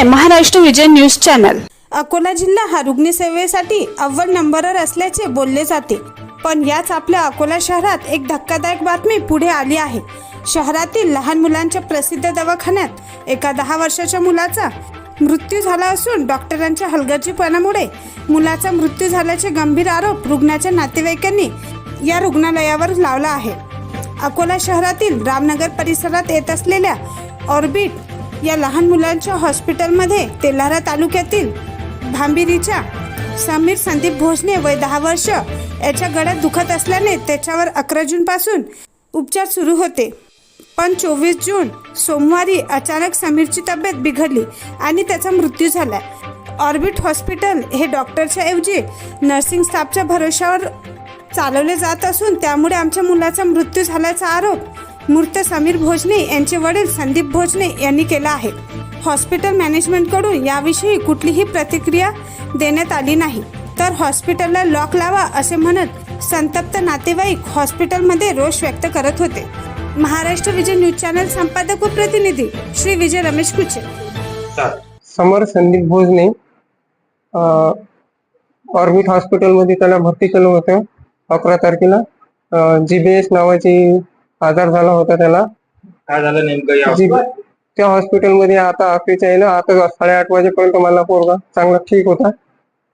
आहे Maharashtra Vijay news channel. Akola जिल्हा हा रुग्णसेवेसाठी अव्वल नंबरवर असल्याचे बोलले जाते. पण याच आपल्या अकोला शहरात एक धक्कादायक बातमी पुढे आली आहे. शहरातील लहान मुलांच्या प्रसिद्ध दवाखान्यात एका दहा वर्षाच्या मुलाचा मृत्यू झाला असून डॉक्टरांच्या हलगर्जीपणामुळे मुलाचा मृत्यू झाल्याचे गंभीर आरोप रुग्णाच्या नातेवाईकांनी या रुग्णालयावर लावला आहे. अकोला शहरातील रामनगर परिसरात येत असलेल्या ऑर्बिट या लहान मुलांच्या हॉस्पिटलमध्ये तेल्हारा तालुक्यातील भांबिरीच्या समीर संदीप भोसने वय दहा वर्ष याच्या गळ्यात दुखत असल्याने त्याच्यावर अकरा जूनपासून उपचार सुरू होते. पण चोवीस जून सोमवारी अचानक समीरची तब्येत बिघडली आणि त्याचा मृत्यू झाला. ऑर्बिट हॉस्पिटल हे डॉक्टरच्या ऐवजी नर्सिंग स्टाफच्या भरोशावर चालवले जात असून त्यामुळे आमच्या मुलाचा मृत्यू झाल्याचा आरोप मृत समीर भोजने यांचे वडील संदीप भोजने यांनी केला आहे. हॉस्पिटल मॅनेजमेंटकडून याविषयी कुठलीही प्रतिक्रिया देण्यात आली नाही. तर हॉस्पिटलला लॉक लावा असे म्हणत संतप्त नातेवाईक हॉस्पिटलमध्ये रोष व्यक्त करत होते. महाराष्ट्र विजय न्यूज चॅनल संपादक व प्रतिनिधी श्री विजय रमेश कुचे. समर संदीप भोजने ऑर्बिट हॉस्पिटलमध्ये त्याला भरती केलं होतं. अकरा तारखेला जीबीएस नावाची आजार झाला होता त्याला. काय झालं नेमकं या जी त्या हॉस्पिटलमध्ये आता अखेरच्या आहे ना आता साडेआठ वाजेपर्यंत मला पोरगा चांगला ठीक होता.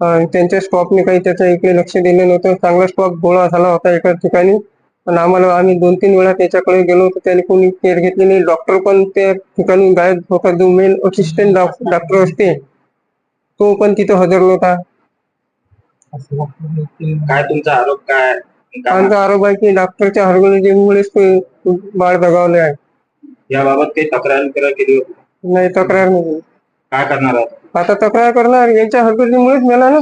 अं, त्यांच्या स्टॉपने काही त्याच्या इकडे लक्ष दिलं नव्हतं. चांगला स्टॉप गोळा झाला होता एका ठिकाणी. पण आम्हाला आम्ही दोन तीन वेळा त्याच्याकडे गेलो होतो. त्याने कोणी केअर घेतली नाही. डॉक्टर पण त्या ठिकाणी गायब होता जो मेन असिस्टंट डॉक्टर असते. तो पण तिथं हजर नव्हता. काय तुमचा आरोप काय काय- आमचा आरोप आहे की डॉक्टरच्या हरगळीमुळेच ते बाळ दगावले आहे. याबाबत काही तक्रार केली होती नाही तक्रार नाही. काय करणार आहात? आता तक्रार करणार यांच्या हरगळीमुळेच मेला ना.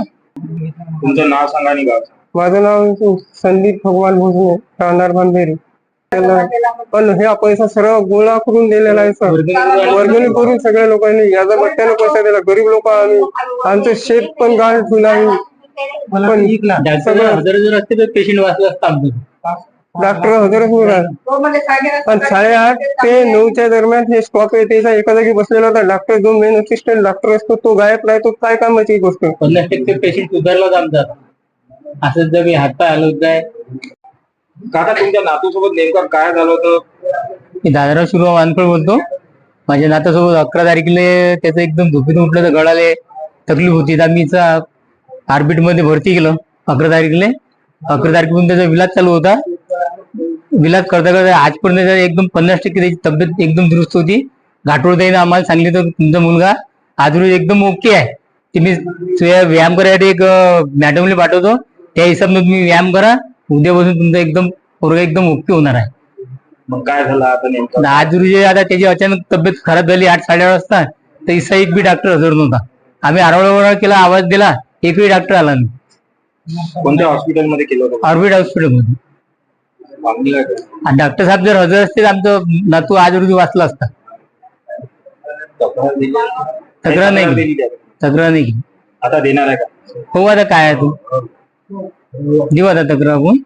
तुमचं नाव सांगा आणि गाव सांगा. माझं नाव संदीप भगवान भोजने राहणार बांधेरी त्याला पण हा पैसा सर्व गोळा करून दिलेला आहे सर. वर्गणी करून सगळ्या लोकांनी याचा बट्ट्यानं पैसा दिला. गरीब लोक आम्ही आमचं शेत पण गाळ ठेवलं आहे. पण हजर जर असते तर पेशंट वाचलं असतं आमचं. डॉक्टर हजरच नाही राहत पण साडेआठ ते नऊच्या दरम्यान हे आहे त्याचा एका जागी बसलेला होता. डॉक्टर जो मेन असिस्टंट डॉक्टर असतो तो गायब नाही तो काय कामाची गोष्ट? पन्नास टक्के पेशंट सुधारलाच आमचा असं जर मी हातपाय हलवत जाय. काका तुमच्या नातूसोबत नेमकं काय झालं होतं? मी दादाराव शिरो वानफळ बोलतो. माझ्या नातासोबत अकरा तारखेला त्याचं एकदम झोपेतून उठलं तर गळाले. तकलीफ होती. तर आम्ही ऑर्बिटमध्ये भरती केलं अकरा तारखेला. अकरा तारखेपासून त्याचा विलाज चालू होता. विलाज करता करता आजपर्यंत एकदम पन्नास टक्के त्याची तब्येत एकदम दुरुस्त होती. घाटोळताईनं आम्हाला सांगली तर तुमचा मुलगा आज रोज एकदम ओके आहे. तुम्ही तुझ्या व्यायाम करायसाठी एक मॅडमला पाठवतो. त्या हिशोबाने तुम्ही व्यायाम करा. उद्यापासून तुमचा एकदम पोरगा एकदम ओके होणार आहे. मग काय झालं आता नेमकं? आणि आज रोजी आता त्याची अचानक तब्येत खराब झाली आठ साडेआठ वाजता. तर इसा एक बी डॉक्टर हजर नव्हता. आम्ही आरवळा केला आवाज दिला. एकही डॉक्टर आला नाही. कोणत्या हॉस्पिटलमध्ये केलं होतं? ऑर्बिट हॉस्पिटलमध्ये मागणीला आणि डॉक्टर साहेब जर हजर असते तर आमचं नातू आज रोजी वाचला असता. तक्रार दिली. तक्रार नाही दिली केली. तक्रार नाही केली. आता देणार आहे का? हो आता काय आहे तू? देऊ आता तक्रार आपण.